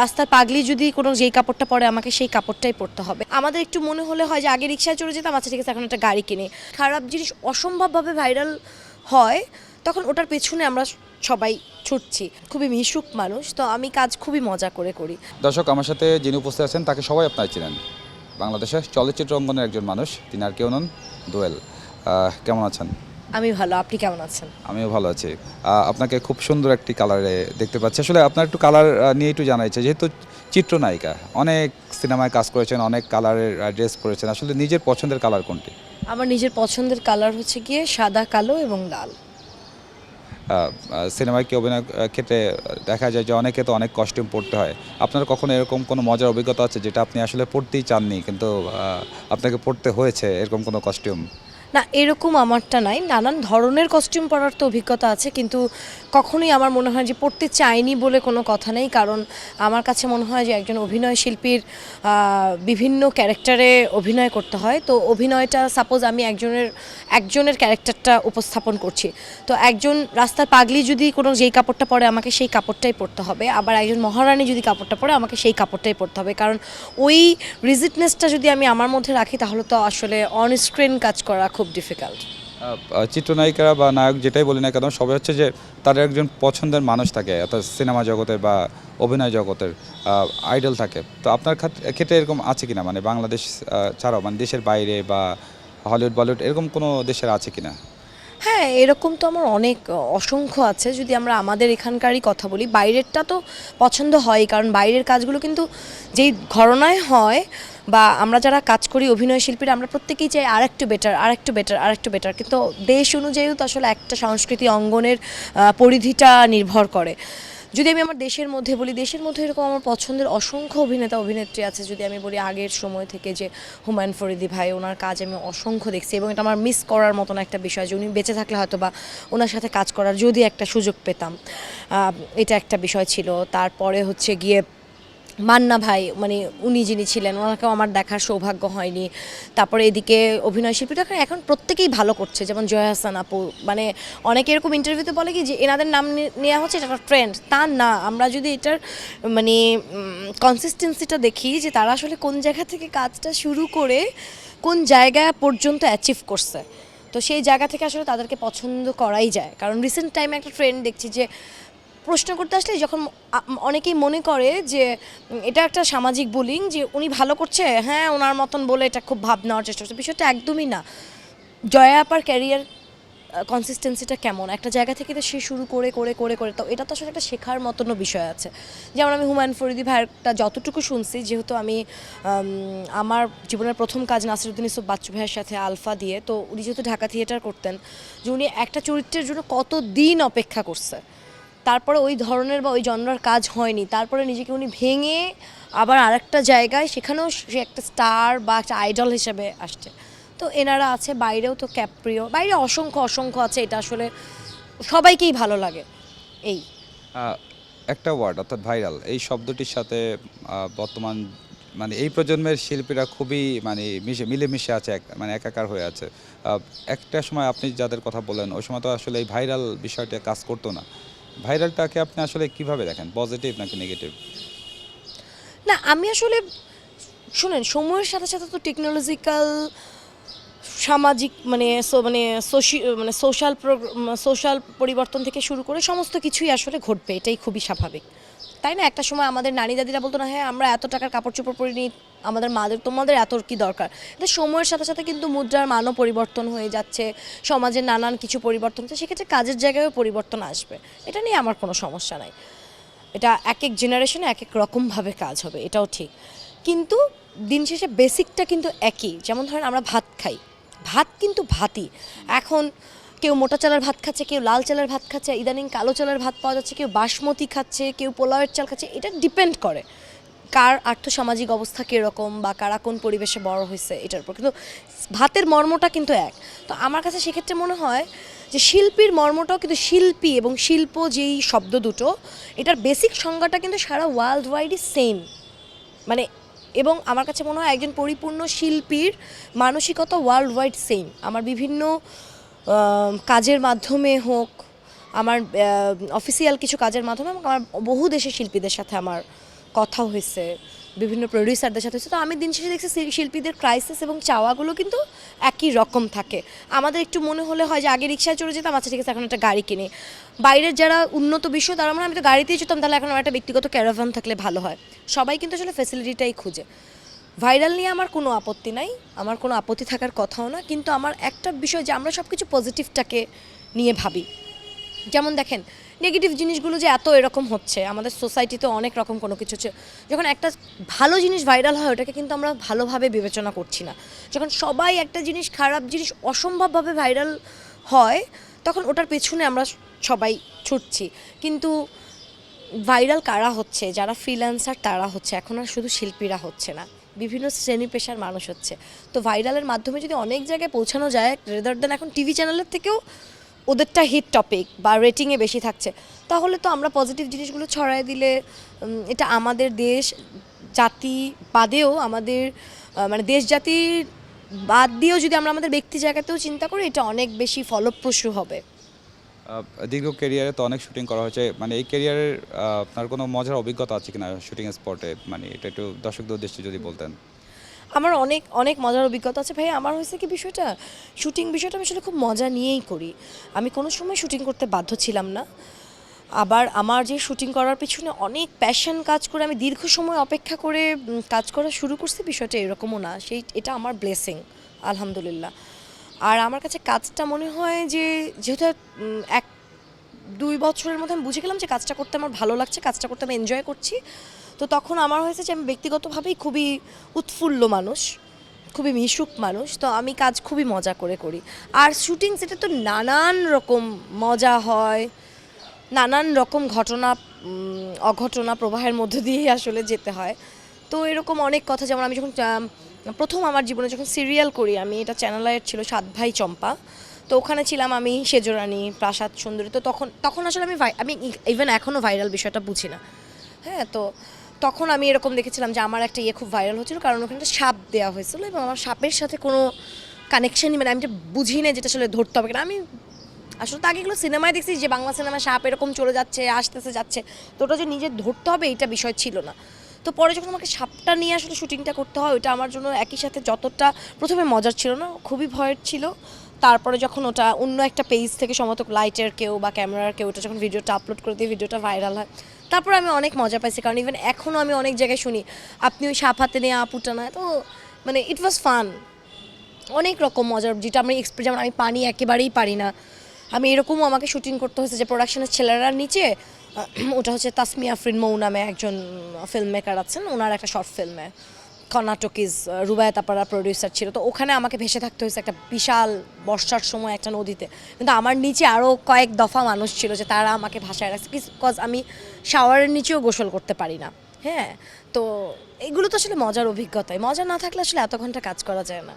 রাস্তার পাগলি যদি কোনো যেই কাপড়টা পরে, আমাকে সেই কাপড়টাই পরতে হবে। আমাদের একটু মনে হলে হয় যে, আগে রিক্সায় চড়ে যেতাম আচ্ছা ঠিক আছে, এখন একটা গাড়ি কিনে। খারাপ জিনিস অসম্ভবভাবে ভাইরাল হয়, তখন ওটার পেছনে আমরা সবাই ছুটছি। খুবই মিশুক মানুষ, তো আমি কাজ খুবই মজা করে করি। দর্শক, আমার সাথে যিনি উপস্থিত আছেন, তাকে সবাই আপনার চিনেন। বাংলাদেশের চলচ্চিত্র অঙ্গনের একজন মানুষ, তিনি আর কেউ নন, দোয়েল। কেমন আছেন? আমি ভালো আপনি কেমন আছেন? আমিও ভালো আছি। আপনাকে খুব সুন্দর একটি কালারে দেখতে পাচ্ছি। আসলে আপনার একটু কালার নিয়ে একটু জানা ইচ্ছে যেহেতু চিত্রনায়িকা অনেক সিনেমায় কাজ করেছেন অনেক কালারের ড্রেস পরেছেন। আসলে নিজের পছন্দের কালার কোনটি? আমার নিজের পছন্দের কালার হচ্ছে গিয়ে সাদা কালো এবং লাল। সিনেমায় কি অভিনয় ক্ষেত্রে দেখা যায় যে অনেকে তো অনেক কস্টিউম পড়তে হয়। আপনার কখনো এরকম কোনো মজার অভিজ্ঞতা আছে যেটা আপনি আসলে পড়তেই চাননি কিন্তু আপনাকে পড়তে হয়েছে এরকম কোনো কস্টিউম না এরকম আমারটা নাই। নানান ধরনের কস্টিউম পরার তো অভিজ্ঞতা আছে কিন্তু কখনোই আমার মনে হয় যে পড়তে চাইনি বলে কোনো কথা নেই। কারণ আমার কাছে মনে হয় যে একজন অভিনয় শিল্পীর বিভিন্ন ক্যারেক্টারে অভিনয় করতে হয়। তো অভিনয়টা সাপোজ আমি একজনের একজনের ক্যারেক্টারটা উপস্থাপন করছি। তো একজন রাস্তার পাগলি যদি কোনো যেই কাপড়টা পরে আমাকে সেই কাপড়টাই পরতে হবে। আবার একজন মহারানী যদি কাপড়টা পরে আমাকে সেই কাপড়টাই পরতে হবে। কারণ ওই রিজিটনেসটা যদি আমি আমার মধ্যে রাখি তাহলে তো আসলে অন স্ক্রিন কাজ করা খুব ডিফিকাল্ট চিত্রনায়িকারা বা নায়ক যেটাই বলি না কেন, সবাই হচ্ছে যে তাদের একজন পছন্দের মানুষ থাকে, অর্থাৎ সিনেমা জগতের বা অভিনয় জগতের আইডল থাকে। তো আপনার ক্ষেত- ক্ষেত্রে এরকম আছে কিনা? মানে বাংলাদেশ ছাড়াও মানে দেশের বাইরে বা হলিউড, বলিউড, এরকম কোনো দেশের আছে কিনা? হ্যাঁ এরকম তো আমার অনেক অসংখ্য আছে। যদি আমরা আমাদের এখানকারই কথা বলি, বাইরেরটা তো পছন্দ হয় কারণ বাইরের কাজগুলো কিন্তু যেই ঘরনায় হয় বা আমরা যারা কাজ করি অভিনয় শিল্পীরা, আমরা প্রত্যেকেই চাই আর একটু বেটার আর একটু বেটার আর একটু বেটার। কিন্তু দেশ অনুযায়ীও তো আসলে একটা সংস্কৃতি অঙ্গনের পরিধিটা নির্ভর করে। যদি আমি আমার দেশের মধ্যে বলি, দেশের মধ্যে এরকম আমার পছন্দের অসংখ্য অভিনেতা, অভিনেত্রী আছে যদি আমি বলি আগের সময় থেকে যে হুমায়ুন ফরিদি ভাই, ওনার কাজ আমি অসংখ্য দেখছি এবং এটা আমার মিস করার মতন একটা বিষয় যে উনি বেঁচে থাকলে হয়তো বা ওনার সাথে কাজ করার যদি একটা সুযোগ পেতাম। এটা একটা বিষয় ছিল। তারপরে হচ্ছে গিয়ে মান্না ভাই মানে উনি যিনি ছিলেন, ওনাকেও আমার দেখার সৌভাগ্য হয়নি। তারপরে এদিকে অভিনয় শিল্পীরা এখন প্রত্যেকেই ভালো করছে, যেমন জয়া হাসান আপু। মানে অনেকে এরকম ইন্টারভিউতে বলে কি যে, এনাদের নাম নেওয়া হচ্ছে, এটা ট্রেন্ড তা না, আমরা যদি এটার মানে কনসিস্টেন্সিটা দেখি যে, তারা আসলে কোন জায়গা থেকে কাজটা শুরু করে, কোন জায়গা পর্যন্ত অ্যাচিভ করছে। তো সেই জায়গা থেকে আসলে তাদেরকে পছন্দ করাই যায়। কারণ রিসেন্ট টাইমে একটা ট্রেন্ড দেখছি যে প্রশ্ন করতে আসলে যখন অনেকেই মনে করে যে, এটা একটা সামাজিক বুলিং যে উনি ভালো করছে হ্যাঁ ওনার মতন বলে এটা খুব ভাব নেওয়ার চেষ্টা করছে। বিষয়টা একদমই না। জয়া আপার ক্যারিয়ার কনসিস্টেন্সিটা কেমন? একটা জায়গা থেকে তো সে শুরু করে করে করে করে। তো এটা তো আসলে একটা শেখার মতনও বিষয় আছে। যেমন আমি হুমায়ুন ফরিদি ভাইয়েরটা যতটুকু শুনছি, যেহেতু আমি আমার জীবনের প্রথম কাজ নাসিরুদ্দিন ইসুফ বাচ্চু ভাইয়ের সাথে আলফা দিয়ে, তো উনি যেহেতু ঢাকা থিয়েটার করতেন, যে উনি একটা চরিত্রের জন্য কত দিন অপেক্ষা করছে? তারপরে ওই ধরনের বা ওই জনরার কাজ হয়নি। তারপরে নিজেকে উনি ভেঙে আবার আরেকটা জায়গায় সেখানেও সে একটা স্টার বা একটা আইডল হিসেবে আসছে। তো এনারা আছে, বাইরেও তো ক্যাপ্রিও বাইরে অসংখ্য অসংখ্য আছে, এটা আসলে সবাইকেই ভালো লাগে। এই। একটা ওয়ার্ড অর্থাৎ ভাইরাল এই শব্দটির সাথে বর্তমান মানে এই প্রজন্মের শিল্পীরা খুবই মানে মিশে, মিলেমিশে আছে মানে একাকার হয়ে আছে। একটা সময় আপনি যাদের কথা বলেন ওই সময় তো আসলে এই ভাইরাল বিষয়টা কাজ করতো না। ভাইরালটাকে আপনি আসলে কীভাবে দেখেন? পজিটিভ নাকি নেগেটিভ না, আমি আসলে শুনেন, সময়ের সাথে সাথে তো টেকনোলজিক্যাল সামাজিক মানে মানে মানে সোশ্যাল সোশ্যাল পরিবর্তন থেকে শুরু করে সমস্ত কিছুই আসলে ঘটবে, এটাই খুবই স্বাভাবিক। তাই না? একটা সময় আমাদের নানি দাদিরা বলতো না হ্যাঁ আমরা এত টাকার কাপড় চোপড় পরে নিই আমাদের মাদের, তোমাদের এত কি দরকার? এটা সময়ের সাথে সাথে কিন্তু মুদ্রার মানও পরিবর্তন হয়ে যাচ্ছে, সমাজের নানান কিছু পরিবর্তন হচ্ছে, সেক্ষেত্রে কাজের জায়গায়ও পরিবর্তন আসবে। এটা নিয়ে আমার কোনো সমস্যা নাই। এটা এক এক জেনারেশনে এক এক রকমভাবে কাজ হবে, এটাও ঠিক। কিন্তু দিন শেষে বেসিকটা কিন্তু একই। যেমন ধরেন আমরা ভাত খাই। ভাত কিন্তু ভাতই। এখন কেউ মোটা চালের ভাত খাচ্ছে, কেউ লাল চালের ভাত খাচ্ছে, ইদানিং কালো চালের ভাত পাওয়া যাচ্ছে, কেউ বাসমতি খাচ্ছে, কেউ পোলাওয়ের চাল খাচ্ছে, এটা ডিপেন্ড করে। কার আর্থসামাজিক অবস্থা কীরকম বা কারা কোন পরিবেশে বড় হয়েছে, এটার উপর। কিন্তু ভাতের মর্মটা কিন্তু এক। তো আমার কাছে সেক্ষেত্রে মনে হয় যে শিল্পীর মর্মটাও কিন্তু শিল্পী এবং শিল্প যেই শব্দ দুটো, এটার বেসিক সংজ্ঞাটা কিন্তু সারা ওয়ার্ল্ড ওয়াইডই সেম মানে এবং আমার কাছে মনে হয় একজন পরিপূর্ণ শিল্পীর মানসিকতা ওয়ার্ল্ড ওয়াইড সেম আমার বিভিন্ন কাজের মাধ্যমে হোক, আমার অফিসিয়াল কিছু কাজের মাধ্যমে আমার বহু দেশের শিল্পীদের সাথে আমার কথা হয়েছে, বিভিন্ন প্রডিউসারদের সাথে হয়েছে। তো আমি দিন শেষে দেখছি শিল্পীদের ক্রাইসিস এবং চাওয়াগুলো কিন্তু একই রকম থাকে। আমাদের একটু মনে হলে হয় যে, আগে রিক্সায় চলে যেতাম আচ্ছা ঠিক আছে, এখন একটা গাড়ি কিনি। বাইরের যারা উন্নত বিশ্ব, তারা মানে আমি তো গাড়িতেই যেতাম, তাহলে এখন আমার একটা ব্যক্তিগত ক্যারাভান থাকলে ভালো হয়। সবাই কিন্তু আসলে ফেসিলিটিটাই খুঁজে। ভাইরাল নিয়ে আমার কোনো আপত্তি নাই, আমার কোনো আপত্তি থাকার কথাও না, কিন্তু আমার একটা বিষয় যে আমরা সব কিছু পজিটিভটাকে নিয়ে ভাবি। যেমন দেখেন নেগেটিভ জিনিসগুলো যে এত এরকম হচ্ছে, আমাদের সোসাইটিতে অনেক রকম কোনো কিছু হচ্ছে। যখন একটা ভালো জিনিস ভাইরাল হয়, ওটাকে কিন্তু আমরা ভালোভাবে বিবেচনা করছি না। যখন সবাই একটা জিনিস খারাপ জিনিস অসম্ভবভাবে ভাইরাল হয়, তখন ওটার পেছনে আমরা সবাই ছুটছি। কিন্তু ভাইরাল কারা হচ্ছে? যারা ফ্রিল্যান্সার তারা হচ্ছে, এখন আর শুধু শিল্পীরা হচ্ছে না। বিভিন্ন শ্রেণি পেশার মানুষ হচ্ছে। তো ভাইরালের মাধ্যমে যদি অনেক জায়গায় পৌঁছানো যায় রেদার দেন এখন টিভি চ্যানেলের থেকেও ওদেরটা হিট টপিক বা রেটিংয়ে বেশি থাকছে, তাহলে তো আমরা পজিটিভ জিনিসগুলো ছড়ায় দিলে এটা আমাদের দেশ, জাতি বাদেও আমাদের মানে দেশ জাতির বাদ দিয়েও যদি আমরা আমাদের ব্যক্তি জায়গাতেও চিন্তা করি, এটা অনেক বেশি ফলপ্রসূ হবে। দীর্ঘ ক্যারিয়ারে তো অনেক শুটিং করা হয়েছে। মানে এই ক্যারিয়ারের আপনার কোনো মজার অভিজ্ঞতা আছে কিনা শুটিং স্পটে মানে এটা একটু দর্শকদের উদ্দেশ্যে যদি বলতেন। আমার অনেক অনেক মজার অভিজ্ঞতা আছে। ভাই আমার হয়েছে কি বিষয়টা? শুটিং বিষয়টা আমি আসলে খুব মজা নিয়েই করি। আমি কোনো সময় শুটিং করতে বাধ্য ছিলাম না। আবার আমার যে শুটিং করার পিছনে অনেক প্যাশন কাজ করে, আমি দীর্ঘ সময় অপেক্ষা করে কাজ করা শুরু করছি। বিষয়টা এরকমও না। সেই, এটা আমার ব্লেসিং আলহামদুলিল্লাহ। আর আমার কাছে কাজটা মনে হয় যে, যেহেতু এক, দুই বছরের মধ্যে আমি বুঝে গেলাম যে কাজটা করতে আমার ভালো লাগছে, কাজটা করতে আমি এনজয় করছি। তো তখন আমার হয়েছে যে আমি ব্যক্তিগতভাবেই খুবই উৎফুল্ল মানুষ, খুবই মিশুক মানুষ, তো আমি কাজ খুবই মজা করে করি। আর শুটিং সেটা তো নানান রকম মজা হয়, নানান রকম ঘটনা অঘটনা প্রবাহের মধ্য দিয়েই আসলে যেতে হয়। তো এরকম অনেক কথা, যেমন আমি যখন প্রথম আমার জীবনে যখন সিরিয়াল করি, আমি এটা চ্যানেলাইট ছিল সাত ভাই চম্পা। তো ওখানে ছিলাম আমি, সেজরানি, প্রাসাদ সুন্দরী, তো তখন তখন আসলে আমি আমি ইভেন এখনও ভাইরাল বিষয়টা বুঝি না। হ্যাঁ তো তখন আমি এরকম দেখেছিলাম যে আমার একটা ইয়ে খুব ভাইরাল হচ্ছিল, কারণ ওখানে একটা সাপ দেওয়া হয়েছিল এবং আমার সাপের সাথে কোনো কানেকশনই মানে আমি যে বুঝি না যেটা আসলে ধরতে হবে কিনা। আমি আসলে তো আগে এগুলো সিনেমায় দেখছি যে বাংলা সিনেমায় সাপ এরকম চলে যাচ্ছে, আসতেছে, যাচ্ছে। তো ওটা যে নিজে ধরতে হবে এটা বিষয় ছিল না। তো পরে যখন আমাকে সাপটা নিয়ে আসলে শুটিংটা করতে হয় ওটা আমার জন্য একই সাথে যতটা প্রথমে মজার ছিল না, খুবই ভয়ের ছিল। তারপরে যখন ওটা অন্য একটা পেজ থেকে সম্ভবত লাইটের কেউ বা ক্যামেরার কেউ ওটা যখন ভিডিওটা আপলোড করে দিয়ে ভিডিওটা ভাইরাল হয়, তারপর আমি অনেক মজা পাইছি। কারণ ইভেন এখনও আমি অনেক জায়গায় শুনি, আপনি ওই সাপ হাতে নিয়ে আপুটা না। তো মানে ইট ওয়াজ ফান অনেক রকম মজার, যেটা আমি এক্সপেরিয়েন্স আমি পানি একেবারেই পারি না। আমি এরকমও আমাকে শুটিং করতে হয়েছে যে প্রোডাকশনের ছেলেরা নিচে ওটা হচ্ছে তাসমিয়া আফরিন মৌ নামে একজন ফিল্ম মেকার আছেন, ওনার একটা শর্ট ফিল্মে কর্ণাটকিজ রুবায়ত আপারা প্রডিউসার ছিল। তো ওখানে আমাকে ভেসে থাকতে হয়েছে একটা বিশাল বর্ষার সময় একটা নদীতে। কিন্তু আমার নিচে আরও কয়েক দফা মানুষ ছিল যে তারা আমাকে ভাষায় রাখছে। বিকজ আমি শাওয়ারের নিচেও গোসল করতে পারি না। হ্যাঁ তো এগুলো তো আসলে মজার অভিজ্ঞতায় মজা না থাকলে আসলে এত ঘণ্টা কাজ করা যায় না।